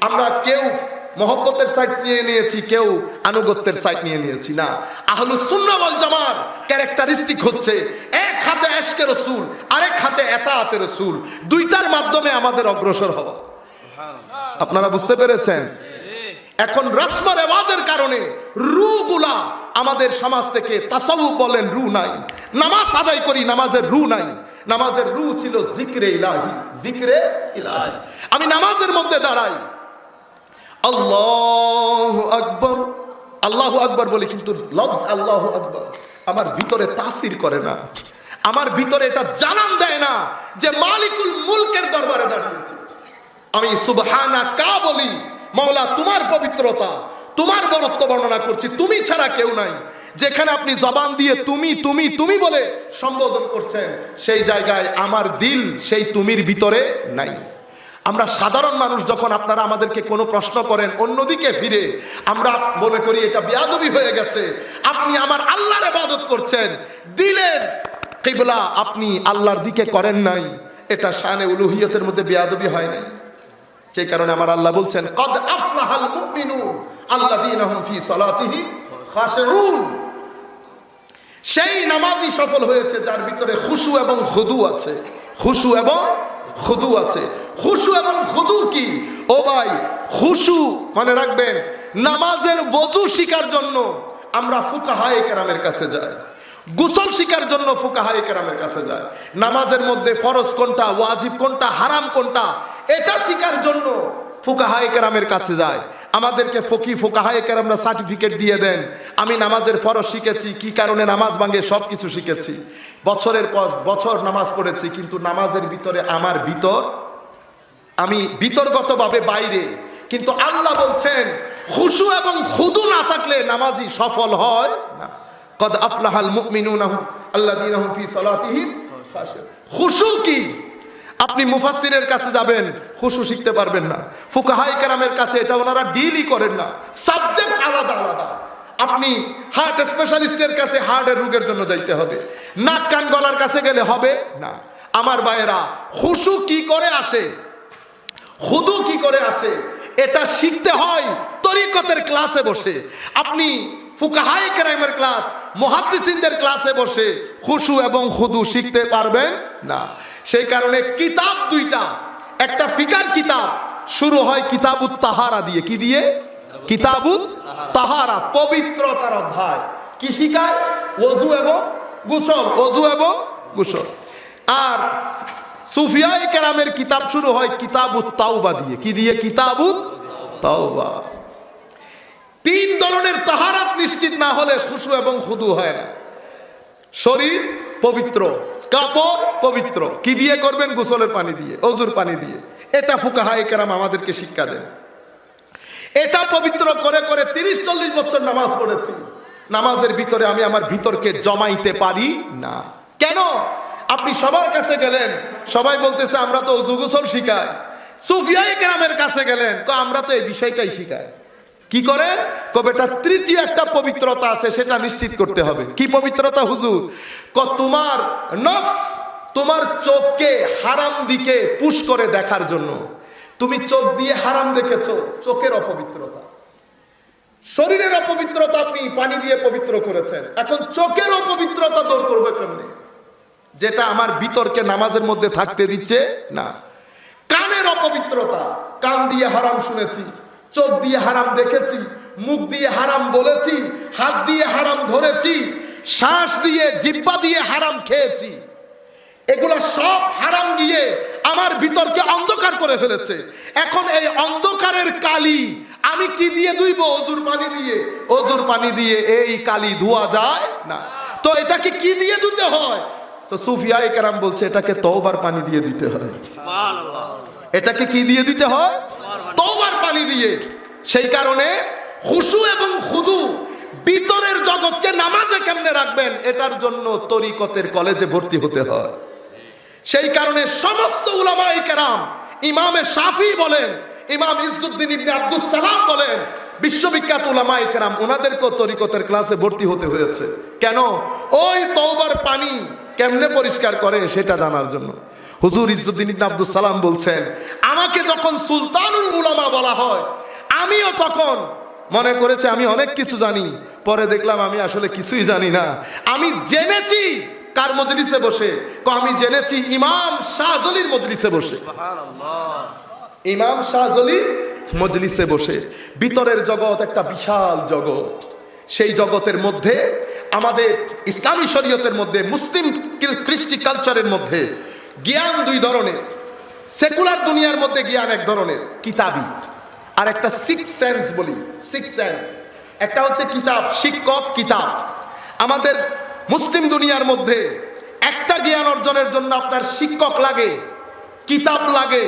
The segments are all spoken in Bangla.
আমরা কেউ মহব্বতের সাইড নিয়ে নিয়েছি, কেউ আনুগত্যের সাইড নিয়ে নিয়েছি না। আহলু সুন্নাওয়াল জামার ক্যারেক্টারিস্টিক হচ্ছে এক হাতে এশকে রসুল, আরেক হাতে এতাআতে রসুল। দুইটার মাধ্যমে আমাদের অগ্রসর হওয়া। আপনারা বুঝতে পেরেছেন? এখন রসম রেওয়াজের কারণে রু গুলা আমাদের সমাজ থেকে তাসাউফ বলেন রু নাই। নামাজ আদায় করি, নামাজের রু নাই। নামাজের রু ছিল জিক্রে ইলাহি জিক্রে ইলাহি। আমি নামাজের মধ্যে দাঁড়াই। আল্লাহ আকবর। আল্লাহ আকবর বলি কিন্তু আল্লাহ আকবর। আমার ভিতরে তাসির করে না। আমার ভিতরে এটা জানান দেয় না যে মালিকুল মুলকের দরবারে দাঁড়িয়েছি। আমি সুবহানা কা বলি, মাওলা তোমার পবিত্রতা, তোমার বরত্ব বর্ণনা করছি, তুমি ছাড়া কেউ নাই। যেখানে আপনি জবান দিয়ে তুমি তুমি তুমি বলে সম্বোধন করছেন, সেই জায়গায় আমার দিল সেই তুমির ভিতরে নাই। আমরা সাধারণ মানুষ যখন আপনারা আমাদেরকে কোনো প্রশ্ন করেন, অন্যদিকে ফিরে, আমরা মনে করি এটা বিয়াদবি হয়ে গেছে। আপনি আমার আল্লাহর ইবাদত করছেন দিলেন কিবলা আপনি আল্লাহর দিকে করেন নাই। এটা শানে উলুহিয়তের মধ্যে বিয়াদবি হয় নাই। সেই কারণে আমার আল্লাহ বলছেন, কদ আফলাহাল মুমিনুন আল্লাযীনা হুম ফি সালাতিহিম খাশিউন। সেই নামাজি সফল হয়েছে, যার ভিতরে খুশু এবং খুদু আছে। খুশু এবং খুদু আছে। খুশু এবং খুদু কি? ও ভাই, খুশু মনে রাখবেন, নামাজের ওযু শিকার জন্য আমরা ফুকাহায়ে কেরামের কাছে যাই। গুসল শিকার জন্য ফুকাহায়ে কেরামের কাছে যায় নামাজের মধ্যে ফরজ কোনটা, ওয়াজিব কোনটা, হারাম কোনটা, এটা শিকার জন্য ফুকাহায়ে কেরামের কাছে যায় আমাদেরকে ফকি ফুকাহায়ে কেরামরা সার্টিফিকেট দিয়ে দেন, আমি নামাজের ফরজ শিখেছি, কি কারণে নামাজ ভাঙে সব কিছু শিখেছি। বছরের পর বছর নামাজ পড়েছি, কিন্তু নামাজের ভিতরে আমার ভিতর আমি বিতর্গতভাবে বাইরে। কিন্তু আল্লাহ বলছেন, খুশু এবং খুদু না থাকলে নামাজি সফল হয় না। কদ আফলাহাল সালাতিহিম খুশু কি? আপনি মুফাসসিরের কাছে যাবেন, খুশু শিখতে পারবেন না। ফুকাহায়ে কেরামের কাছে এটা ওনারা ডিলই করেন না। সাবজেক্ট আলাদা আলাদা। আপনি হার্ট স্পেশালিস্টের কাছে হার্টের রোগের জন্য যাইতে হবে। নাক কান গলার কাছে গেলে হবে না। আমার ভাইয়েরা, খুশু কি করে আসে? খুদু কি করে আসে? এটা শিখতে হয় তরিকতের ক্লাসে বসে। আপনি ফুকাহাই কেরামের ক্লাস মহাদ্দিসিনদের ক্লাসে বসে খুশু এবং খুদু শিখতে পারবেন না। সেই কারণে কিতাব দুইটা, একটা ফিকার কিতাব, শুরু হয় কিতাবুত তাহারা দিয়ে। কি দিয়ে? কিতাবুত তাহারা, পবিত্রতার অধ্যায়। কি শিখায়? ওযু এবং গোসল। ওযু এবং গোসল। আর সুফিয়াই কেরামের কিতাব শুরু হয় কিতাবুত তাওবা দিয়ে। কি দিয়ে? কিতাবুত তাওবা। তিন ধরনের তাহারাত নিশ্চিত না হলে খুশু এবং খুদু হয় না। শরীর পবিত্র, কাপড় পবিত্র। কি দিয়ে করবেন? গোসলের পানি দিয়ে, অজুর পানি দিয়ে। এটা ফুকাহাই কেরাম আমাদেরকে শিক্ষা দেন। এটা পবিত্র করে করে তিরিশ চল্লিশ বছর নামাজ পড়েছি। নামাজের ভিতরে আমি আমার ভিতরকে জমাইতে পারি না। কেন? আপনি সবার কাছে গেলেন, সবাই বলতেছে, আমরা তো অজু গোসল শিখাই। সুফিয়াই কেরামের কাছে গেলেন তো আমরা তো এই বিষয়টাই শিখাই। কি করেন? কবে এটা তৃতীয় একটা পবিত্রতা আছে, সেটা নিশ্চিত করতে হবে। কি পবিত্রতা, হুজুর? ক, তোমার নফস, তোমার চোখকে হারাম দিকে পুশ করে দেখার জন্য। তুমি চোখ দিয়ে হারাম দেখেছ, চোখের অপবিত্রতা। শরীরের অপবিত্রতা আপনি পানি দিয়ে পবিত্র করেছেন। এখন চোখের অপবিত্রতা দূর করবে কেমনে? যেটা আমার বিতর্কে নামাজের মধ্যে থাকতে দিচ্ছে, না। কানের অপবিত্রতা, কান দিয়ে হারাম শুনেছি, চোখ দিয়ে হারাম দেখেছি, মুখ দিয়ে হারাম বলেছি, হাত দিয়ে হারাম ধরেছি, শ্বাস দিয়ে, জিব্বা দিয়ে হারাম খেয়েছি। এগুলো সব হারাম দিয়ে আমার ভিতরকে অন্ধকার করে ফেলেছে। এখন এই অন্ধকারের কালি আমি কি দিয়ে ধুইব? অজুর পানি দিয়ে। অজুর পানি দিয়ে এই কালি ধোয়া যায়? না। তো এটাকে কি দিয়ে ধুতে হয়? তো সুফিয়া একরাম বলছে এটাকে তওবার পানি দিয়ে দিতে হয়। এটাকে কি দিয়ে দিতে হয়? তওবার পানি দিয়ে। সেই কারণে খুশু এবং খুদু ভিতরের জগৎকে নামাজে কেমনে রাখবেন? এটার জন্য তরিকতের কলেজে ভর্তি হতে হয়। সেই কারণে সমস্ত উলামাই কেরাম ইমামে শাফি বলেন ইমাম ইজ্জুদ্দিন ইবনে আব্দুস সালাম বলেন বিশ্ববিখ্যাত কেরাম ওনাদেরকেও তরিকতের ক্লাসে ভর্তি হতে হয়েছে। কেন? ওই তওবার পানি কেমনে পরিষ্কার করে সেটা জানার জন্য। হুজুর ইজ্জুদ্দিন ইবনে আব্দুল সালাম বলছেন আমাকে যখন সুলতানুল উলামা বলা হয় আমিও তখন মনে করেছে আমি অনেক কিছু জানি। পরে দেখলাম আমি আসলে কিছুই জানি না। আমি জেনেছি কার মজলিসে বসে। ক আমি জেনেছি ইমাম শাহজলির মজলিসে বসে। ইমাম শাহজলির মজলিসে বসে। ভিতরের জগৎ একটা বিশাল জগৎ। সেই জগতের মধ্যে আমাদের ইসলামী শরীয়তের মধ্যে, মুসলিম কৃষ্টি কালচারের মধ্যে, জ্ঞান দুই ধরনের, সেকুলার দুনিয়ার মধ্যে জ্ঞান এক ধরনের, কিতাবি। আর একটা সিক্স সেন্স বলি সিক্স সেন্স একটা হচ্ছে কিতাব, শিক্ষক কিতাব। আমাদের মুসলিম দুনিয়ার মধ্যে একটা জ্ঞান অর্জনের জন্য আপনার শিক্ষক লাগে, কিতাব লাগে,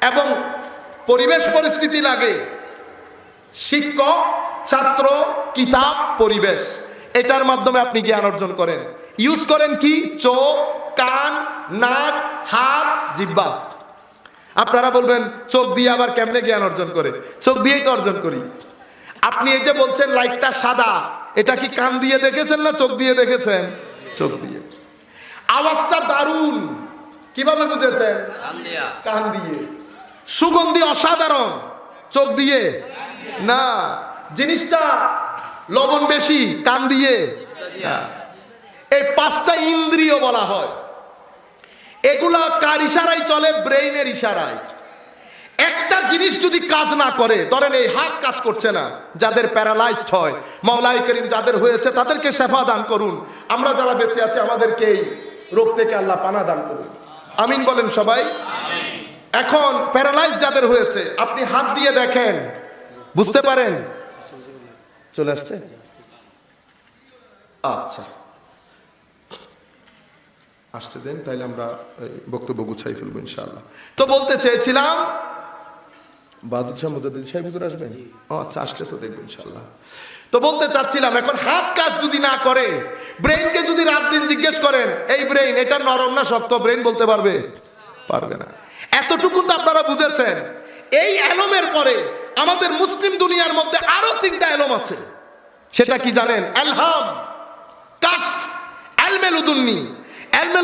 এবং পরিবেশ পরিস্থিতি লাগে। শিক্ষক, ছাত্র, কিতাব, পরিবেশ। এটার মাধ্যমে আপনি জ্ঞান অর্জন করেন। ইউজ করেন কি? চোখ কান নাক হাত জিব্বা আপনারা বলবেন চোখ দিয়ে আবার কেমনে জ্ঞান অর্জন করে? চোখ দিয়েই তো অর্জন করি। আপনি এই যে বলছেন লাইটটা সাদা এটা কি কান দিয়ে দেখেছেন না চোখ দিয়ে দেখেছেন? চোখ দিয়ে। আওয়াজটা দারুণ। কীভাবে বুঝেছেন? কান দিয়ে। সুগন্ধি অসাধারণ। চোখ দিয়ে? না। জিনিসটা লবণ বেশি, কান দিয়ে। এই পাঁচটা ইন্দ্রিয় বলা হয়। এগুলা কার ইশারায় চলে? ব্রেইনের ইশারায়। একটা জিনিস যদি কাজ না করে, ধরেন এই হাত কাজ করছে না, যাদের প্যারালাইজড হয় মাওলাই করিম যাদের হয়েছে, তাদেরকে শেফা দান করুন। আমরা যারা বেঁচে আছি, আমাদেরকে এই রোগ থেকে আল্লাহ পানা দান করুন। আমিন বলেন সবাই। এখন প্যারালাইজ যাদের হয়েছে, আপনি হাত দিয়ে দেখেন। বুঝতে পারেন? চলে আসছে? আচ্ছা। আসতে দেন তাইলে আমরা বক্তব্য গুছাই ফেলব ইনশাআল্লাহ। তো বলতে চেয়েছিলাম বাদুর শাহ মুজাদ্দিদ সাহেব হুজুর আসবেন? ও আচ্ছা আসলে তো দেখব ইনশাআল্লাহ। তো বলতে চাচ্ছিলাম এখন হাত কাজ যদি না করে ব্রেইনকে যদি রাত দিন জিজ্ঞেস করেন এই ব্রেইন এটা নরম না শক্ত? ব্রেইন বলতে পারবে? পারবে না। এতটুকু তো আপনারা বুঝেছেন। এই অ্যালমের পরে আমাদের মুসলিম দুনিয়ার মধ্যে আরও তিনটা এলম আছে। সেটা কি জানেন? এলহাম কাশ এলমেল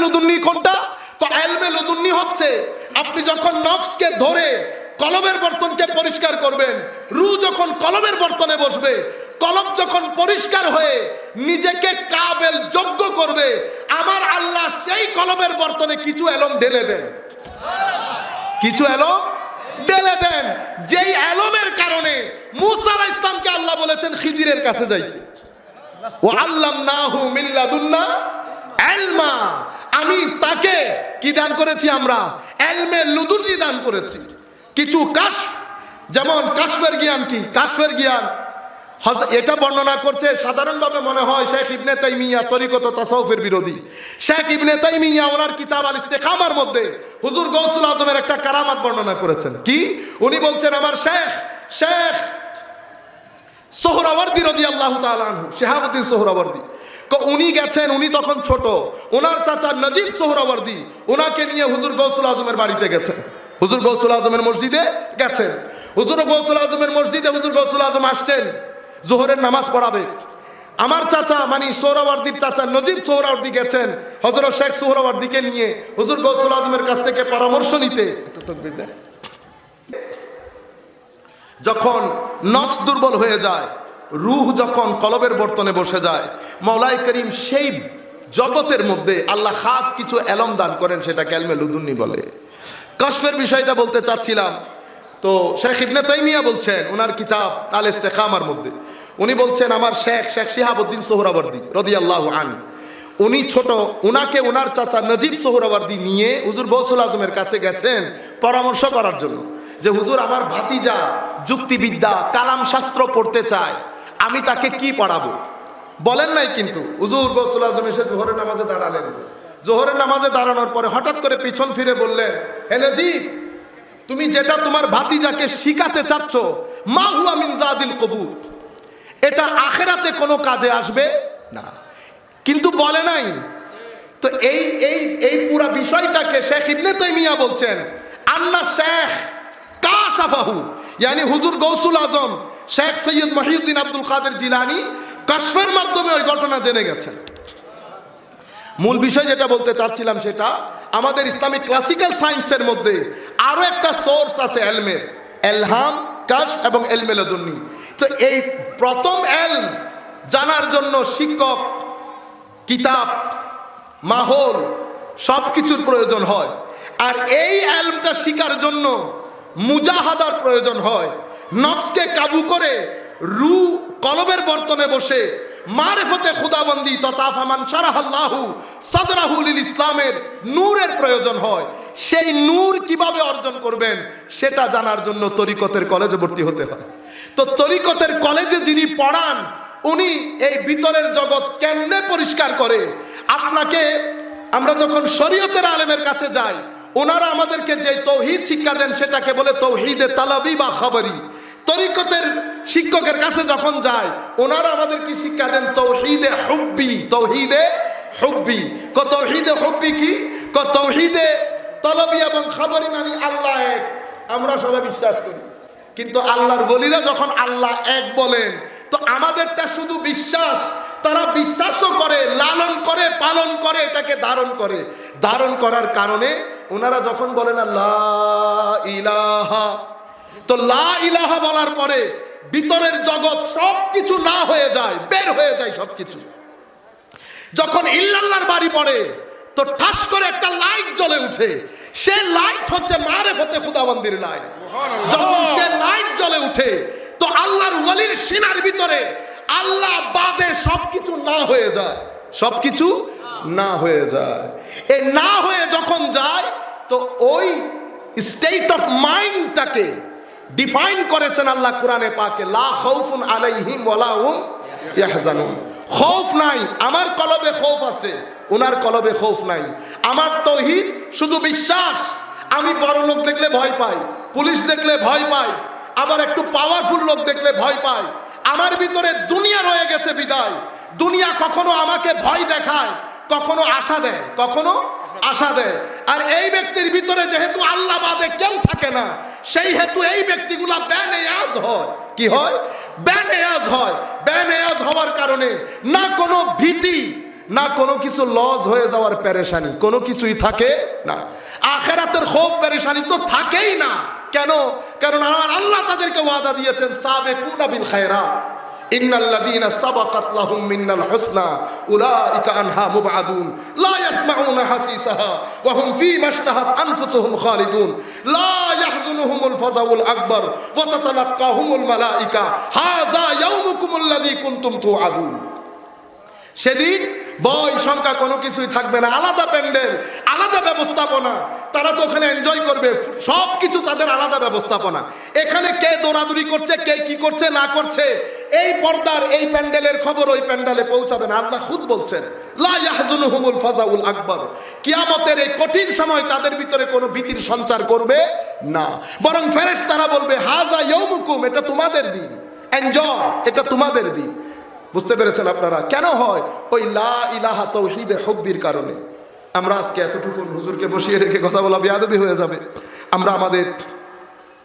উদুন্নি কোনটা? তো এলমেলুদুন্নি হচ্ছে, আপনি যখন নফসকে ধরে কলমের বর্তনকে পরিষ্কার করবেন, রু যখন কলমের বর্তনে বসবে, কলম যখন পরিষ্কার হয়ে নিজেকে কাবেল যোগ্য করবে, আমার আল্লাহ সেই কলমের বর্তনে কিছু এলম ঢেলে দেন। কিছু এলম ঢেলে দেন। যেই আলমের কারণে মুসার ইসলামকে আল্লাহ বলেছেন, খিদিরের কাছে যাইতে। ও আল্লাহ নাহু মিল্লাদুল্লাহ আলমা। আমি তাকে কি দান করেছি আমরা? এলমে লুদুরি দান করেছি। কিছু কাশ যেমন কাশ্মের জ্ঞান কি? কাশ্মের জ্ঞান। এটা বর্ণনা করছে, সাধারণভাবে মনে হয় শেখ ইবনে তাইমিয়া তরিকত তাসাউফের বিরোধী। শেখ ইবনে তাইমিয়া ওনার কিতাব আল ইস্তেকামার মধ্যে হুজুর গৌসুল আজমের একটা কারামাত বর্ণনা করেছেন। কি? উনি বলছেন, আমার শেখ শেখ সোহরাওয়ার্দি রদি আল্লাহ তালু শেহাবুদ্দিন সোহরাওয়ার্দি। ক- উনি গেছেন, উনি তখন ছোট। ওনার চাচা নজিব সোহরাওয়ার্দি ওনাকে নিয়ে হুজুর গৌসুল আজমের বাড়িতে গেছেন। হুজুর গৌসুল আজমের মসজিদে গেছেন। হুজুর গৌসুল আজমের মসজিদে হুজুর গৌসুল আজম আসছেন। জোহরের নামাজ পড়াবে আমার চাচা মানে সোহরাওয়ার্দির চাচা নজিব সোহরাওয়ার্দি গেছেন হজরত শেখ সোহরাওয়ার্দিকে নিয়ে হুজুর গৌসুল আজমের কাছ থেকে পরামর্শ নিতে। যখন নফস দুর্বল হয়ে যায়, রুহ যখন কলবের বর্তনে বসে যায় মৌলাই করিম সেই জগতের মধ্যে আল্লাহ খাস কিছু এলম দান করেন সেটা ক্যালমে লুদুন্নি বলে কশফের বিষয়টা বলতে চাচ্ছিলাম তো শেখ ইবনে তাইমিয়া বলছেন ওনার কিতাব আল ইস্তেখামার মধ্যে। উনি বলছেন, আমার শেখ শেখ শিহাবুদ্দিন সোহরাবর্দি রদি আল্লাহ আন। উনি ছোট, উনাকে ওনার চাচা নজিব সোহরাবর্দি নিয়ে হুজুর গৌসুল আজমের কাছে গেছেন পরামর্শ করার জন্য। যে, হুজুর, আমার ভাতিজা যুক্তিবিদ্যা, কালাম শাস্ত্র পড়তে চায়, আমি তাকে কি পড়াবো? বলেন নাই কিন্তু, হুজুর গৌসুল আজম এসে জোহরের নামাজে দাঁড়ালেন। জোহরের নামাজে দাঁড়ানোর পরে হঠাৎ করে পিছন ফিরে বললেন, হে নজিব তুমি যেটা তোমার ভাতিজাকে শিখাতে চাচ্ছ, মা হুয়া মিন জাদিল কবুর, এটা আখেরাতে কোনো কাজে আসবে না। কিন্তু বলে নাই, তো এই এই এই পুরা বিষয়টাকে শেখ ইবনে তাইমিয়া বলছেন, আন্না শেখ কাশাফাহু, ইয়ানি হুজুর গৌসুল আজম, শেখ সৈয়দ মহিউদ্দিন আব্দুল কাদের জিলানি কাশফের মাধ্যমে ওই ঘটনা জেনে গেছেন। মূল বিষয় যেটা বলতে চাচ্ছিলাম সেটা, আমাদের ইসলামিক ক্লাসিক্যাল সায়েন্সের মধ্যে আরও একটা সোর্স আছে এলমের এলহাম, কাশ এবং এলমেলদুন্নি তো এই প্রথম এলম জানার জন্য শিক্ষক, কিতাব, মাহল সব কিছুর প্রয়োজন হয়। আর এই অ্যালমটা শিকার জন্য মুজাহাদার প্রয়োজন হয়। নফসকে কাবু করে রু কলবের বর্তনে বসে মারেফতে খুদাবন্দি তথা ফামান সারাহাল্লাহু সাদরাহুল ইসলামের নূরের প্রয়োজন হয়। সেই নূর কীভাবে অর্জন করবেন, সেটা জানার জন্য তরিকতের কলেজে ভর্তি হতে হয়। তো তরিকতের কলেজে যিনি পড়ান, উনি এই ভিতরের জগৎ কেমনে পরিষ্কার করে? আপনাকে, আমরা যখন শরীয়তের আলেমের কাছে যাই, ওনারা আমাদেরকে যে তৌহিদ শিক্ষা দেন, সেটাকে বলে তৌহিদে তালাবি বা খবরি। তরিকতের শিক্ষকের কাছে যখন যায়, ওনারা আমাদেরকে শিক্ষা দেন, তৌহিদে হুব্বি তৌহিদে হুব্বি। ক, তৌহিদে হুব্বি কি? ক, তৌহিদে তলবি এবং খবরি মানে আল্লাহ এক। আমরা সবাই বিশ্বাস করি। কিন্তু আল্লাহর বলিরা যখন আল্লাহ এক বলেন, তো আমাদেরটা শুধু বিশ্বাস। তারা বিশ্বাসও করে, লালন করে, পালন করে, এটাকে ধারণ করে। ধারণ করার কারণে ওনারা যখন বলেন আল্লাহ ইলাহা তো লা ইলাহা বলার পরে ভিতরের জগৎ সবকিছু না হয়ে যায় বের হয়ে যায় সবকিছু। যখন ইল্লাল্লাহর বাড়ি পড়ে তো ঠাস করে একটা লাইট জ্বলে উঠে। সে লাইট হচ্ছে মারে হতে খুদাবন্দির লাইট। যখন সে লাইট জ্বলে উঠে তো আল্লাহর ওয়ালির সিনার ভিতরে আল্লাহ বাদে সবকিছু না হয়ে যায়। সবকিছু না হয়ে যায়। এ না হয়ে যখন যায় তো ওই স্টেট অফ মাইন্ডটাকে ডিফাইন করেছেন আল্লাহ কোরআনে পাকে, লা খৌফ নাই, আমার কলবে খৌফ আছে ওনার কলবে খৌফ নাই। আমার তৌহিদ শুধু বিশ্বাস, আমি বড় লোক দেখলে ভয় পাই, পুলিশ দেখলে ভয় পাই, আবার একটু পাওয়ারফুল লোক দেখলে ভয় পাই। আমার ভিতরে দুনিয়া রয়ে গেছে বিদায়। দুনিয়া কখনো আমাকে ভয় দেখায়, কখনো আশা দেয়, কখনো আশা দেয়। আর এই ব্যক্তির ভিতরে যেহেতু আল্লাহ বাদে কেউ থাকে না, সেই হেতু এই ব্যক্তিগুলা বেনেয়াজ হয়। কি হয়? বেনেয়াজ হয়। বেনেয়াজ হওয়ার কারণে না কোনো ভীতি, না কোনো কিছু লস হয়ে যাওয়ার পেরেশানি, কোনো কিছুই থাকে না। আখেরাতের খোফ পেরেশানি তো থাকেই না। কেন? কারণ আমার আল্লাহ তাদেরকে ওয়াদা দিয়েছেন সাবে বিল খায়রাত। ইন্নাল্লাযীনা হুম সেদিন বই সংখ্যা কোনো কিছুই থাকবে না। আলাদা প্যান্ডেল, আলাদা ব্যবস্থাপনা। তারা তো ওখানে এনজয় করবে। সব কিছু তাদের আলাদা ব্যবস্থাপনা। এখানে কে দৌড়াদৌড়ি করছে, কে কি করছে, না করছে এই পর্দার এই প্যান্ডেলের খবর ওই প্যান্ডেলে পৌঁছাবে না। আল্লাহ খুদ বলছেন, লা ইয়াহজুনুহুমুল ফাজাউল আকবর। কিয়ামতের এই কঠিন সময় তাদের ভিতরে কোনো ভীতির সঞ্চার করবে না। বরং ফেরেশ তারা বলবে, হাজা ইয়ৌমুকুম এটা তোমাদের দিন। এনজয় এটা তোমাদের দিন। বুঝতে পেরেছেন আপনারা? কেন হয়? ওই লা ইলাহা তৌহিদে হব্বির কারণে। আমরা আজকে এতটুকু হুজুরকে বসিয়ে রেখে কথা বলা বেয়াদবি হয়ে যাবে। আমরা আমাদের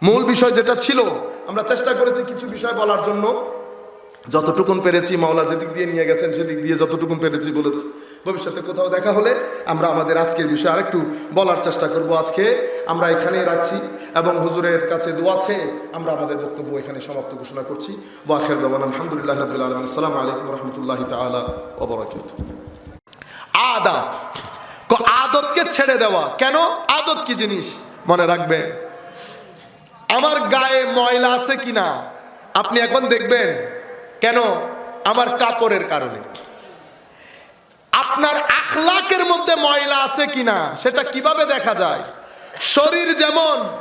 মূল বিষয় যেটা ছিল, আমরা চেষ্টা করেছি কিছু বিষয় বলার জন্য। যতটুকুন পেরেছি মাওলা যেদিক দিয়ে নিয়ে গেছেন, সেদিক দিয়ে যতটুকুন পেরেছি বলেছি। ভবিষ্যতে কোথাও দেখা হলে আমরা আমাদের আজকের বিষয়ে আরেকটু বলার চেষ্টা করব আজকে। আমরা এখানেই রাখছি এবং হুজুরের কাছে দোয়াছে আমরা আমাদের বক্তব্য এখানে সমাপ্ত ঘোষণা করছি। ওয়াখের দেওয়ান, আলহামদুলিল্লাহ রবিল আলম আলাইকুম রহমতুল্লাহ তালা ওবরাকাত আদা আদতকে ছেড়ে দেওয়া। কেন? আদত কি জিনিস? মনে রাখবে। আমার গায়ে ময়লা আছে কিনা? আপনি এখন দেখবেন কেন? আমার কাপড়ের কারণে। আপনার আখলাকের মধ্যে ময়লা আছে কিনা, সেটা কীভাবে দেখা যায়? শরীর যেমন,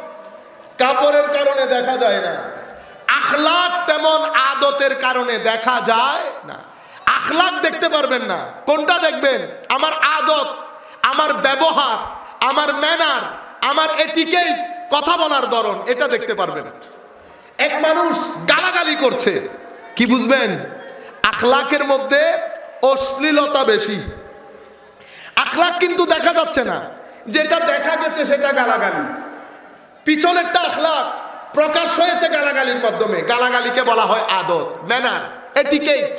কাপড়ের কারণে দেখা যায় না। আখলাক তেমন আদতের কারণে দেখা যায় না। আখলাক দেখতে পারবেন না। কোনটা দেখবেন? আমার আদত, আমার ব্যবহার, আমার ম্যানার, আমার এটিকেট কথা বলার ধরন, এটা দেখতে পারবেন। এক মানুষ গালাগালি করছে। কি বুঝবেন? আখলাকের মধ্যে অশ্লীলতা বেশি। আখলাক কিন্তু দেখা যাচ্ছে না। যেটা দেখা গেছে সেটা গালাগালি। পিছনেরটা আখলাক, প্রকাশ হয়েছে গালাগালির মাধ্যমে। গালাগালিকে বলা হয় আদত, ম্যানার এটিকেট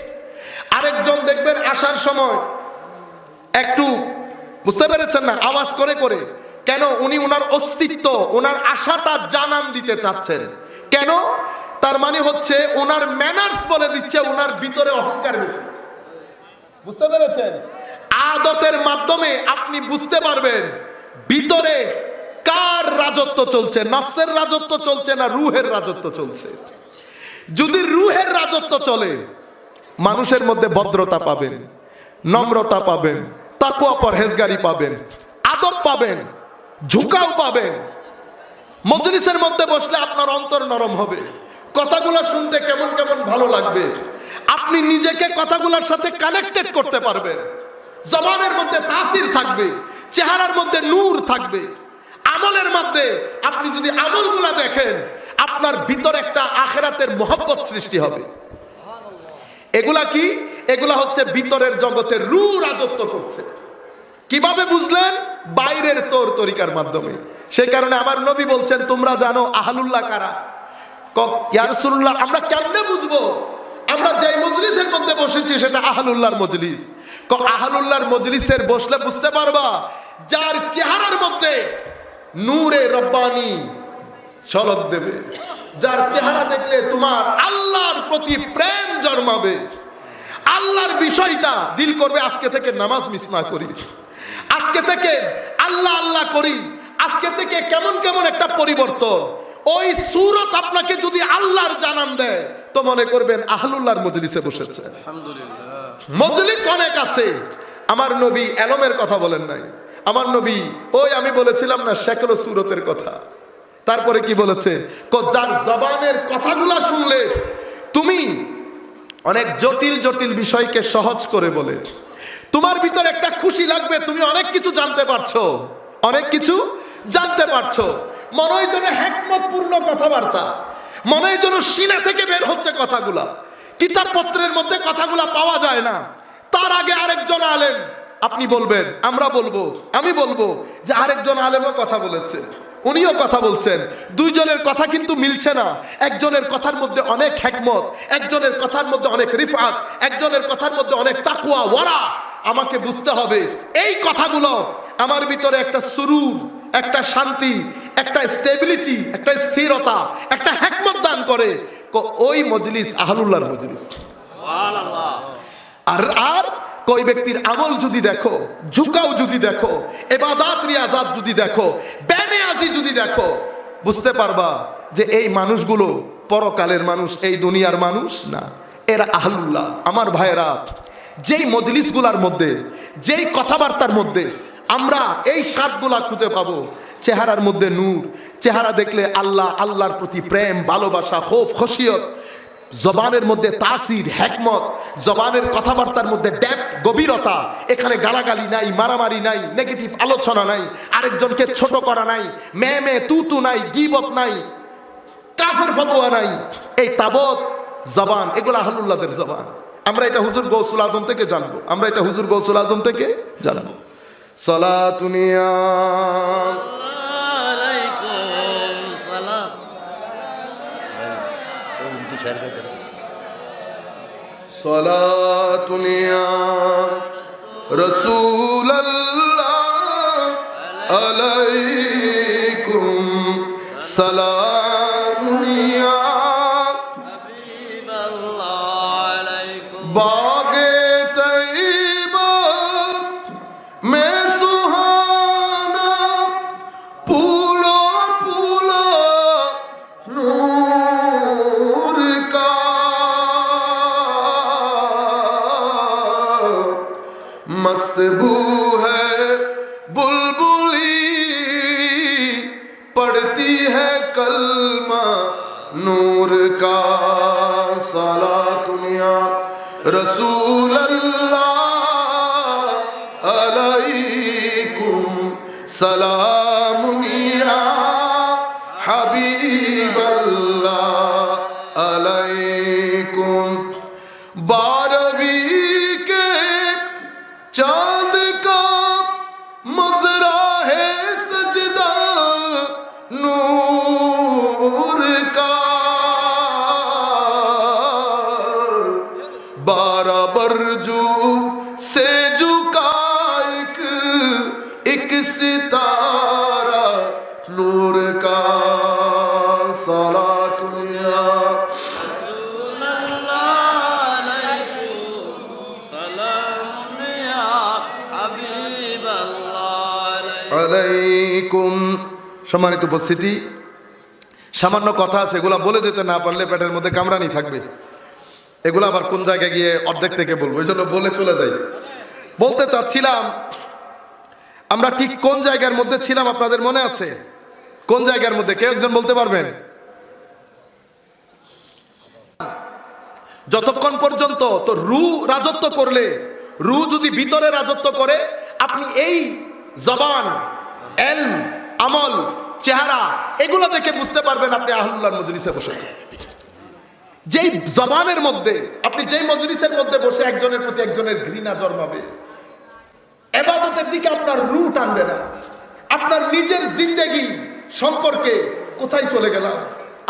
আরেকজন দেখবেন আসার সময় একটু বুঝতে পেরেছেন না? আওয়াজ করে করে। কেন? উনি ওনার অস্তিত্ব ওনার আশাটা জানান দিতে চাচ্ছেন। কেন? তার মানে হচ্ছে ওনার ম্যানার্স বলে দিচ্ছে, ওনার ভিতরে অহংকার বেশি। বুঝতে পেরেছেন? আদতের মাধ্যমে আপনি বুঝতে পারবেন ভিতরে কার রাজত্ব চলছে, নফসের রাজত্ব চলছে না রুহের রাজত্ব চলছে। যদি রুহের রাজত্ব চলে, মানুষের মধ্যে ভদ্রতা পাবেন, নম্রতা পাবেন, তাকুয়া পরহেজগারি পাবেন, আদব পাবেন, ঝুঁকাও পাবেন। মজলিসের মধ্যে বসলে আপনার অন্তর নরম হবে। কথাগুলো শুনতে কেমন কেমন ভালো লাগবে? আপনি নিজেকে কথাগুলোর সাথে কানেক্টেড করতে পারবেন। জবানের মধ্যে তাসির থাকবে, চেহারার মধ্যে নূর থাকবে। আমলের মধ্যে আপনি যদি আমলগুলা দেখেন, আপনার ভিতরে একটা আখেরাতের মহব্বত সৃষ্টি হবে। এগুলা কি? এগুলা হচ্ছে ভিতরের জগতে রু রাজত্ব করছে। কীভাবে বুঝলেন? বাইরের তোর তরিকার মাধ্যমে। সেই কারণে আমার নবী বলছেন, তোমরা জানো আহলুল্লাহ কারা? আমরা কেমনে বুঝব? আমরা যে মজলিসের মধ্যে বসেছি সেটা আহলুল্লাহর মজলিস। আহলুল্লাহর মজলিসের বসলে বুঝতে পারবা, যার চেহারার মধ্যে নূরে রব্বানি ঝলক দেবে, যার চেহারা দেখলে তোমার আল্লাহর প্রতি প্রেম জন্মাবে। আল্লাহর বিষয়টা দিল করবে, আজকে থেকে নামাজ মিস না করি। আজকে থেকে আল্লাহ আল্লাহ করি, আজকে থেকে কেমন কেমন একটা পরিবর্তন। ওই সুরত আপনাকে যদি আল্লাহর জানান দেয় তো মনে করবেন আহলুল্লাহর মজলিসে বসেছে। মজলিস অনেক আছে। আমার নবী এলমের কথা বলেন নাই। আমার নবী ওই আমি বলেছিলাম না শেখলো সুরতের কথা। তারপরে কি বলেছে? যার জবানের কথাগুলা শুনলে তুমি অনেক জটিল জটিল বিষয়কে সহজ করে বলে। তোমার ভিতরে একটা খুশি লাগবে তুমি অনেক কিছু জানতে পারছ। অনেক কিছু জানতে পারছ। মনে যেন হ্যাকমতপূর্ণ কথাবার্তা। মনে হয় যেন সিনা থেকে বের হচ্ছে কথাগুলা। কিতাবপত্রের মধ্যে কথাগুলা পাওয়া যায় না। তার আগে আরেকজন আলেম, আপনি বলবেন, আমরা বলব, আমি বলব যে আরেকজন আলেমও কথা বলেছে। উনিও কথা বলছেন। দুইজনের কথা কিন্তু মিলছে না। একজনের কথার মধ্যে অনেক হ্যাকমত একজনের কথার মধ্যে অনেক রিফাত, একজনের কথার মধ্যে অনেক তাকুয়া ওয়ারা। আমাকে বুঝতে হবে। এই কথাগুলো আমার ভিতরে একটা সুরুর, একটা শান্তি একটা স্টেবিলিটি একটা স্থিরতা, একটা হ্যাকমত দান করে। ওই মজলিস আহলুল্লাহর মজলিস। আর আর কই ব্যক্তির আমল যদি দেখো, ঝুঁকাও যদি দেখো, এবাদাত রিয়াজাত যদি দেখো, বেনিয়াজি যদি দেখো, বুঝতে পারবা যে এই মানুষগুলো পরকালের মানুষ, এই দুনিয়ার মানুষ না। এরা আহলুল্লাহ। আমার ভাইয়েরা, যেই মজলিসগুলার মধ্যে, যেই কথাবার্তার মধ্যে আমরা এই স্বাদগুলা খুঁজে পাবো চেহারার মধ্যে নূর, চেহারা দেখলে আল্লাহ, আল্লাহর প্রতি প্রেম, ভালোবাসা খোফ খসিয়ত, জবানের মধ্যে তাসির হ্যাকমত জবানের কথাবার্তার মধ্যে ডেপ গভীরতা, এখানে গালাগালি নাই, মারামারি নাই নেগেটিভ আলোচনা নাই, আরেকজনকে ছোট করা নাই মে মে তু তু নাই গিবত নাই, কাফের ফতোয়া নাই, এই তাবত জবান, এগুলো আহলুল্লাহদের জবান। আমরা এটা হুজুর গৌসুল আজম থেকে জানব। আমরা এটা হুজুর গৌসুল আজম থেকে জানব। সলাতুনিয়া শেয়ার করে দেন সলাতুনিয়া রসুলাল্লাহ خوشبو ہے بلبلی پڑتی ہے کلمہ نور کا سالہ دنیا۔ رسول اللہ علیکم سلام۔ No. সম্মানিত উপস্থিতি, সামান্য কথা আছে, এগুলা বলে যেতে না পারলে পেটের মধ্যে কামরানি থাকবে। এগুলো আবার কোন জায়গায় গিয়ে অর্ধেক থেকে বলব, এই জন্য বলে চলে যাই। বলতে চাচ্ছিলাম, আমরা ঠিক কোন জায়গার মধ্যে ছিলাম আপনাদের মনে আছে? কোন জায়গার মধ্যে? কেউ একজন বলতে পারবেন? যতক্ষণ পর্যন্ত তো রু রাজত্ব করলে, রু যদি ভিতরে রাজত্ব করে, আপনি এই জবান এল আমল চেহারা, এগুলো দেখে বুঝতে পারবেন আপনি আহ্লার মজলিসে বসেছেন। যেই জবানের মধ্যে, আপনি যেই মজলিসের মধ্যে বসে একজনের প্রতি একজনের ঘৃণা জন্মাবে, এবাদতের দিকে আপনার রু টানবে না। আপনার নিজের জিন্দেগি সম্পর্কে কোথায় চলে গেলাম,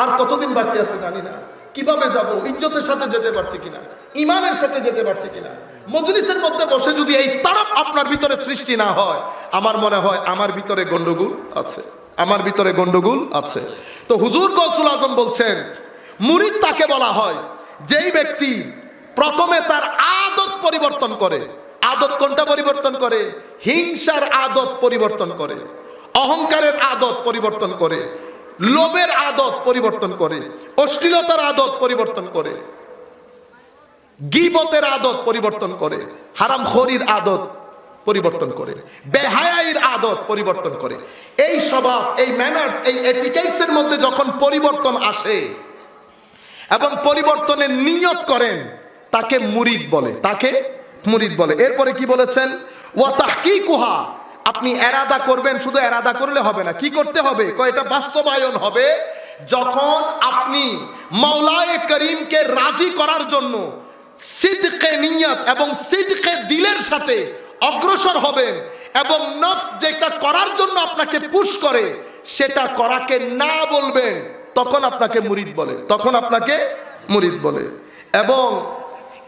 আর কতদিন বাকি আছে জানি না। কীভাবে যাব, ইজ্জতের সাথে যেতে পারছি কিনা ইমানের সাথে যেতে পারছি কিনা। মজলিসের মধ্যে বসে যদি এই তারাপ আপনার ভিতরে সৃষ্টি না হয়, আমার মনে হয় আমার ভিতরে গন্ডগোল আছে। আমার ভিতরে গন্ডগোল আছে। তো হুজুর গৌসুল আজম বলছেন, মুরিদ তাকে বলা হয়, যেই ব্যক্তি প্রথমে তার আদত পরিবর্তন করে। আদত কোনটা পরিবর্তন করে? হিংসার আদত পরিবর্তন করে, অহংকারের আদত পরিবর্তন করে, লোভের আদত পরিবর্তন করে, অশ্লীলতার আদত পরিবর্তন করে, গিবতের আদত পরিবর্তন করে হারাম খরির আদত পরিবর্তন করে, বেহায়াইর আদত পরিবর্তন করে। এই স্বভাব, এই ম্যানার্স এই এটিকেটস এর মধ্যে যখন পরিবর্তন আসে এবং পরিবর্তনের নিয়ত করেন, তাকে মুরিদ বলে। তাকে মুরিদ বলে। এরপরে কি বলেছেন? ওয়াতাহকি কুহা আপনি এরাদা করবেন, শুধু এরাদা করলে হবে না। কি করতে হবে? কয়টা বাস্তবায়ন হবে। যখন আপনি মাওলায়ে করিমকে রাজি করার জন্য সিদকে নিয়ত এবং সিদকে দিলের সাথে অগ্রসর হবেন এবং নফস যেটা করার জন্য আপনাকে পুশ করে, সেটা করাকে না বলবেন, তখন আপনাকে মুরিদ বলে, তখন আপনাকে মুরিদ বলে। এবং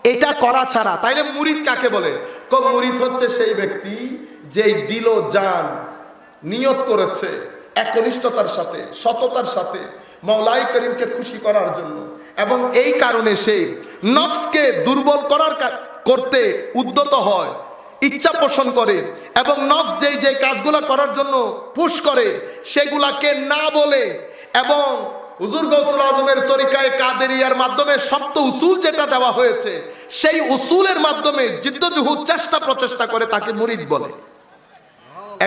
এটা করা ছাড়া, তাইলে মুরিদ কাকে বলে? মুরিদ হচ্ছে সেই ব্যক্তি যেই দিল জান, নিয়ত করেছে একনিষ্ঠতার সাথে, সততার সাথে মৌলাই করিমকে খুশি করার জন্য। এবং এই কারণে সে নফসকে দুর্বল করার করতে উদ্যত হয়। ইচ্ছা পোষণ করে এবং নফস যেই যে কাজগুলো করার জন্য পুশ করে, সেগুলাকে না বলে এবং হুজুর গৌসুল আজমের তরিকায় কাদেরিয়ার মাধ্যমে সপ্ত উসুল যেটা দেওয়া হয়েছে, সেই উসুলের মাধ্যমে জিদ্দজুহুদ চেষ্টা প্রচেষ্টা করে তাকে মুরিদ বলে।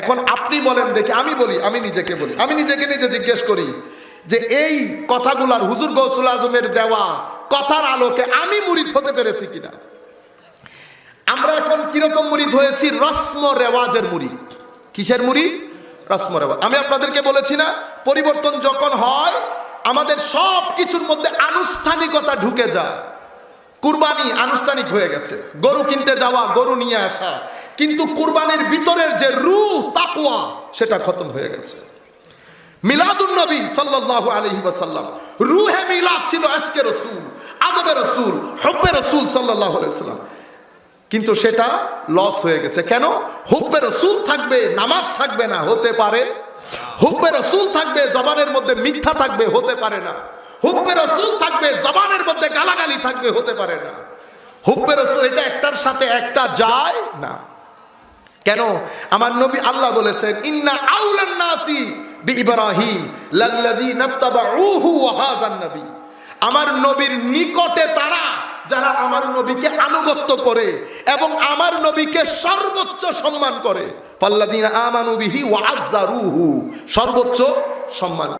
এখন আপনি বলেন দেখি, আমি বলি, আমি নিজেকে বলি। আমি নিজেকে নিজে জিজ্ঞেস করি যে এই কথাগুলার হুজুর গৌসুল আজমের দেওয়া কথার আলোকে আমি মুরিদ হতে পেরেছি কিনা? আমরা এখন কীরকম মুড়ি হয়েছি? রস্ম রেওয়াজের মুড়ি কিসের মুড়ি রস্ম রেওয়াজ। আমি আপনাদেরকে বলেছি না, পরিবর্তন যখন হয়, আমাদের সব কিছুর মধ্যে আনুষ্ঠানিকতা ঢুকে যায়। কুরবানি আনুষ্ঠানিক হয়ে গেছে। গরু কিনতে যাওয়া, গরু নিয়ে আসা। কিন্তু কুরবানির ভিতরের যে রূহ, তাকওয়া, সেটা খতম হয়ে গেছে। মিলাদুন নবী সাল্লাল্লাহু আলাইহি ওয়াসাল্লাম, রূহে মিলাদ ছিল আজকে রাসূল, আদবে রাসূল, হুব্বে রাসূল সাল্লাল্লাহু আলাইহি ওয়াসাল্লাম। কিন্তু সেটা লস হয়ে গেছে। কেন? হুব্বে রসুল থাকবে নামাজ থাকবে না হতে পারে। হুব্বে রসুল থাকবে জবানের মধ্যে মিথ্যা থাকবে হতে পারে না। হুব্বে রসুল থাকবে জবানের মধ্যে গালাগালি থাকবে হতে পারে না। হুব্বে রসুল এটা একটার সাথে একটা যায় না। কেন? আমার নবী আল্লাহ বলেছেন ইন্না আউলান নাসি বি ইব্রাহিম লাল্লাযীনা তাবাউহু ওয়া হাযান নবী। আমার নবীর নিকটে তারা, যারা আমার নবীকে আনুগত্য করে এবং আমার নবীকে সর্বোচ্চ সম্মান করে। পাল্লাদিন আমানু বিহি ওয়া আযযারুহু সর্বোচ্চ সম্মান